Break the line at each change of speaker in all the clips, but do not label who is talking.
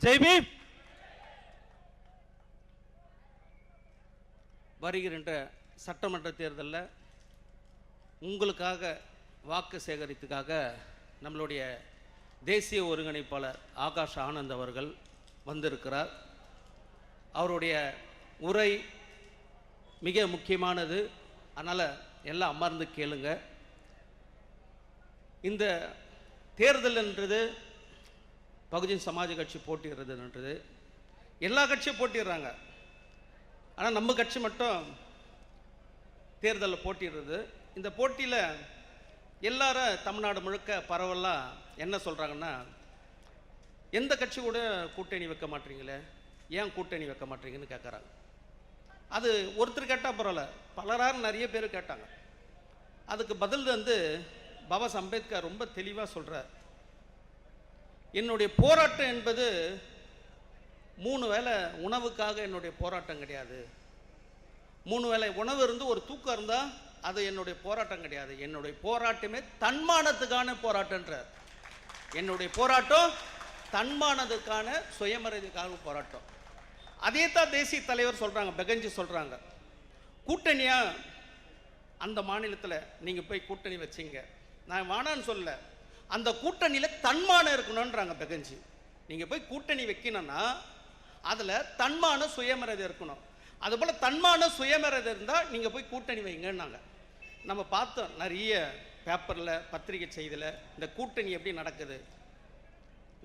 ஜெய் பீம். வருகின்ற சட்டமன்ற தேர்தலில் உங்களுக்காக வாக்கு சேகரித்துக்காக நம்மளுடைய தேசிய ஒருங்கிணைப்பாளர் ஆகாஷ் ஆனந்த் அவர்கள் வந்திருக்கிறார். அவருடைய உரை மிக முக்கியமானது. அதனால் எல்லாம் அமர்ந்து கேளுங்க. இந்த தேர்தல் என்றது பகுஜன் சமாஜ் கட்சி போட்டிடுறதுன்றது எல்லா கட்சியும் போட்டிடுறாங்க. ஆனால் நம்ம கட்சி மட்டும் தேர்தலில் போட்டிடுறது. இந்த போட்டியில் எல்லாரும் தமிழ்நாடு முழுக்க பரவலாக என்ன சொல்கிறாங்கன்னா எந்த கட்சி கூட கூட்டணி வைக்க மாட்டீங்களே? ஏன் கூட்டணி வைக்க மாட்டீங்கன்னு கேட்குறாங்க அது ஒருத்தர் கேட்டால் பரவாயில்ல. பலராக நிறைய பேர் கேட்டாங்க. அதுக்கு பதில் வந்து பாபா அம்பேத்கர் ரொம்ப தெளிவாக சொல்கிறார் என்னுடைய போராட்டம் என்பது மூணு வேளை உணவுக்காக என்னுடைய போராட்டம் கிடையாது. மூணு வேளை உணவு இருந்து ஒரு தூக்கம் இருந்தால் அது என்னுடைய போராட்டம் கிடையாது. என்னுடைய போராட்டமே தன்மானத்துக்கான போராட்டன்றார் என்னுடைய போராட்டம் தன்மானதுக்கான சுயமரியாதைக்காக போராட்டம். அதே தான் தேசிய தலைவர் சொல்கிறாங்க பெகஞ்சி சொல்கிறாங்க கூட்டணியாக அந்த மாநிலத்தில் நீங்கள் போய் கூட்டணி வச்சீங்க. நான் வேணான்னு சொல்லலை. அந்த கூட்டணியில் தன்மானம் இருக்கணுன்றாங்க பெகஞ்சி. நீங்கள் போய் கூட்டணி வைக்கணும்னா அதில் தன்மான சுயமரியாதை இருக்கணும். அதுபோல் தன்மான சுயமரியாதை இருந்தால் நீங்கள் போய் கூட்டணி வைங்கன்னாங்க. நம்ம பார்த்தோம் நிறைய பேப்பரில் பத்திரிகை செய்தியில் இந்த கூட்டணி எப்படி நடக்குது.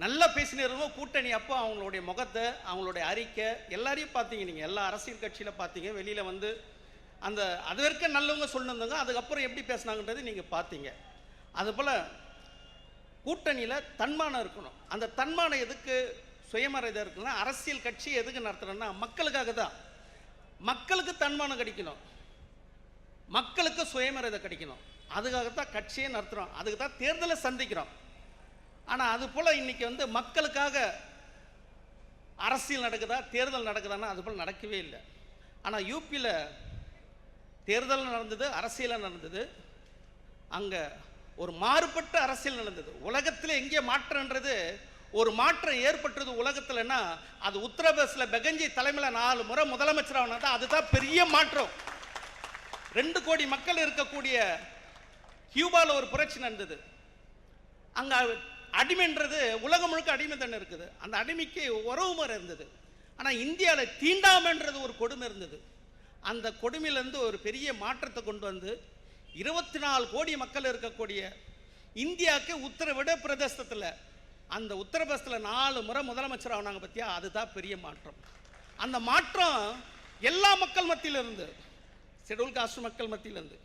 நல்லா பேசினிருந்தோம் கூட்டணி அப்போ அவங்களுடைய முகத்தை அவங்களுடைய அறிக்கை எல்லாரையும் பார்த்தீங்க நீங்கள் எல்லா அரசியல் கட்சியில் பார்த்தீங்க. வெளியில் வந்து அந்த அது வரைக்கும் நல்லவங்க சொல்லிருந்தாங்க அதுக்கப்புறம் எப்படி பேசினாங்கன்றது நீங்கள் பார்த்தீங்க. அதுபோல் கூட்டணியில் தன்மானம் இருக்கணும். அந்த தன்மானம் எதுக்கு சுயமரியாதை இருக்குன்னா அரசியல் கட்சி எதுக்கு நடத்துகிறோன்னா மக்களுக்காக தான். மக்களுக்கு தன்மானம் கிடைக்கணும். மக்களுக்கு சுயமரியாதை கிடைக்கணும். அதுக்காக தான் கட்சியே நடத்துகிறோம் அதுக்கு தான் தேர்தலை சந்திக்கிறோம். ஆனால் அது போல் இன்னைக்கு வந்து மக்களுக்காக அரசியல் நடக்குதா தேர்தல் நடக்குதான்னா அது போல் நடக்கவே இல்லை. ஆனால் யூபியில் தேர்தல் நடந்தது அரசியலாக நடந்தது. அங்கே ஒரு மாறுபட்ட அரசியல் நடந்தது. உலகத்தில் எங்கே மாற்றம்ன்றது ஒரு மாற்றம் ஏற்பட்டது உலகத்தில்னா அது உத்தரப்பிரதேசில் பெகஞ்சி தலைமையில் நாலு முறை முதலமைச்சராக ஆனது அதுதான் பெரிய மாற்றம். ரெண்டு கோடி மக்கள் இருக்கக்கூடிய கியூபாவில் ஒரு புரட்சி நடந்தது. அங்கே அடிமைன்றது உலகம் முழுக்க அடிமை தானே இருக்குது. அந்த அடிமைக்கு உறவு முறை இருந்தது. ஆனால் இந்தியாவில் தீண்டாமைன்றது ஒரு கொடுமை இருந்தது. அந்த கொடுமையிலேருந்து ஒரு பெரிய மாற்றத்தை கொண்டு வந்து இருபத்தி நாலு கோடி மக்கள் இருக்கக்கூடிய இந்தியாவுக்கு உத்தரவிட பிரதேசத்தில். அந்த உத்தரப்பிரதேசத்தில் நாலு முறை முதலமைச்சர் ஆனாங்க பற்றியா அதுதான் பெரிய மாற்றம். அந்த மாற்றம் எல்லா மக்கள் மத்தியில இருந்து காஸ்ட் மக்கள் மத்தியிலேருந்து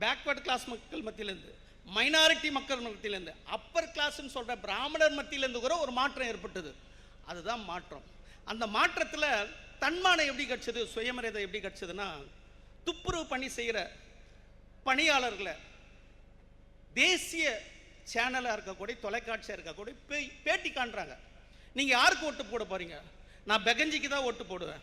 பேக்வர்ட் கிளாஸ் மக்கள் மத்தியிலேருந்து மைனாரிட்டி மக்கள் மத்தியிலேருந்து அப்பர் கிளாஸ்ன்னு சொல்கிற பிராமணர் மத்தியிலேருந்து கூட ஒரு மாற்றம் ஏற்பட்டது. அதுதான் மாற்றம். அந்த மாற்றத்தில் தன்மானம் எப்படி கிடச்சது சுயமரியாதை எப்படி கிடச்சதுன்னா துப்புரவு பணி செய்கிற பணியாளர்களை தேசிய சேனலாக இருக்கக்கூடிய தொலைக்காட்சியாக இருக்கக்கூடிய பே- பேட்டி காண்றாங்க. நீங்கள் யாருக்கு ஓட்டு போட போகிறீங்க நான் பெகஞ்சிக்கு தான் ஓட்டு போடுவேன்.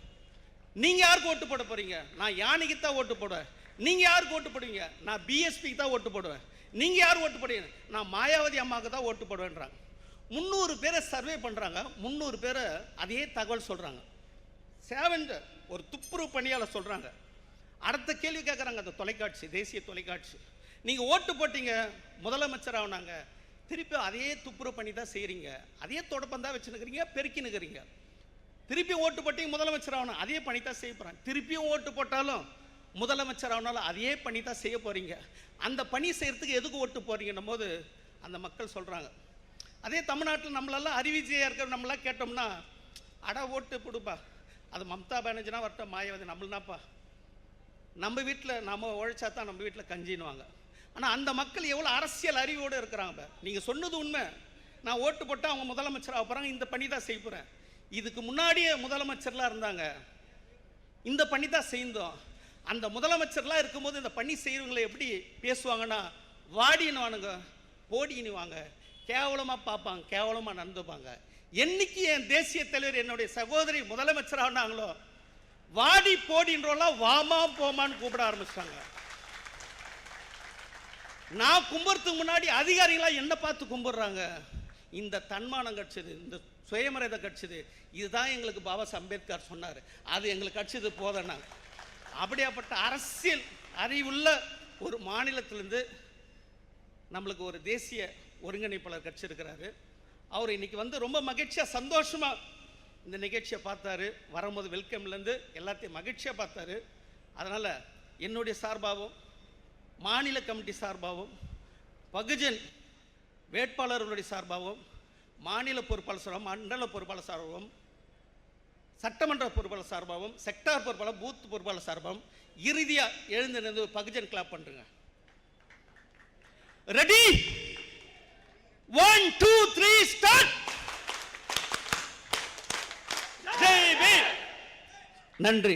நீங்கள் யாருக்கு ஓட்டு போட போகிறீங்க நான் யானைக்கு தான் ஓட்டு போடுவேன். நீங்கள் யாருக்கு ஓட்டு போடுவீங்க? நான் பிஎஸ்பிக்கு தான் ஓட்டு போடுவேன். நீங்கள் யார் ஓட்டு போடுவீங்க? நான் மாயாவதி அம்மாவுக்கு தான் ஓட்டு போடுவேன்றாங்க. முந்நூறு பேரை சர்வே பண்ணுறாங்க முந்நூறு பேரை அதே தகவல் சொல்கிறாங்க சேவன் ஒரு துப்புரவு பணியாளர் சொல்கிறாங்க அடுத்த கேள்வி கேட்குறாங்க அந்த தொலைக்காட்சி தேசிய தொலைக்காட்சி. நீங்கள் ஓட்டு போட்டீங்க முதலமைச்சர் ஆகினாங்க திருப்பி அதே துப்புரவு பண்ணி தான் செய்கிறீங்க அதே தொடப்பம் தான் வச்சுன்னுக்கிறீங்க பெருக்கினுக்கிறீங்க. திருப்பி ஓட்டு போட்டீங்க முதலமைச்சர் ஆகணும் அதே பணி தான் செய்ய போகிறாங்க திருப்பியும் ஓட்டு போட்டாலும் முதலமைச்சர் ஆனாலும் அதே பணி தான் செய்ய போகிறீங்க அந்த பணி செய்கிறதுக்கு எதுக்கு ஓட்டு போகிறீங்கன்னும் போது அந்த மக்கள் சொல்கிறாங்க அதே தமிழ்நாட்டில் நம்மளெல்லாம் அறிவிஜையாக இருக்கிற நம்மளாம் கேட்டோம்னா அட ஓட்டு கொடுப்பா அது மம்தா பானர்ஜினா வரட்டும் மாயாவதி நம்மளுனாப்பா. நம்ம வீட்டில் நம்ம உழைச்சா தான் நம்ம வீட்டில் கஞ்சின்னுவாங்க. ஆனால் அந்த மக்கள் எவ்வளோ அரசியல் அறிவோடு இருக்கிறாங்க நீங்கள் சொன்னது உண்மை. நான் ஓட்டு போட்டால் அவங்க முதலமைச்சராக போகிறாங்க இந்த பணி தான் செய்ய போகிறேன் இதுக்கு முன்னாடியே முதலமைச்சர்லாம் இருந்தாங்க. இந்த பணி தான் செய்தோம். அந்த முதலமைச்சர்லாம் இருக்கும்போது இந்த பணி செய்கிறவங்களை எப்படி பேசுவாங்கன்னா வாடினுவானுங்க போடினுவாங்க கேவலமாக பார்ப்பாங்க கேவலமாக நடந்துப்பாங்க. என்னைக்கு என் தேசிய தலைவர் என்னுடைய சகோதரி முதலமைச்சராகனாங்களோ வாடி போடின்றோம்லாம் வாமா போமான்னு கூப்பிட ஆரம்பிச்சிட்டாங்க. நான் கும்பிட்றதுக்கு முன்னாடி அதிகாரிகளாக என்ன பார்த்து கும்பிடுறாங்க இந்த தன்மானம் கிடச்சிது இந்த சுயமரியாதை கிடச்சிது இதுதான் எங்களுக்கு பாபா அம்பேத்கர் சொன்னார். அது எங்களுக்கு கிடச்சிது போதனாங்க அப்படியாப்பட்ட அரசியல் அறிவுள்ள ஒரு மாநிலத்திலேருந்து நம்மளுக்கு ஒரு தேசிய ஒருங்கிணைப்பாளர் கட்சி இருக்கிறாரு. அவர் இன்னைக்கு வந்து ரொம்ப மகிழ்ச்சியாக சந்தோஷமாக இந்த நிகழ்ச்சியை பார்த்தாரு. வரும்போது வெல்கம்லேருந்து எல்லாத்தையும் மகிழ்ச்சியாக பார்த்தாரு. அதனால் என்னுடைய சார்பாகவும் மாநில கமிட்டி சார்பாகவும் பகுஜன் வேட்பாளர்களுடைய சார்பாகவும் மாநில பொறுப்பாளர் சார்பாகவும் மண்டல பொறுப்பாளர் சார்பாகவும் சட்டமன்ற பொறுப்பாளர் சார்பாகவும் செக்டார் பொறுப்பாளர் பூத் பொறுப்பாளர் சார்பாகவும் இறுதியாக எழுந்து நின்று பகுஜன் கிளாப் பண்ணுங்க ready one two three start Jai Bhim நன்றி.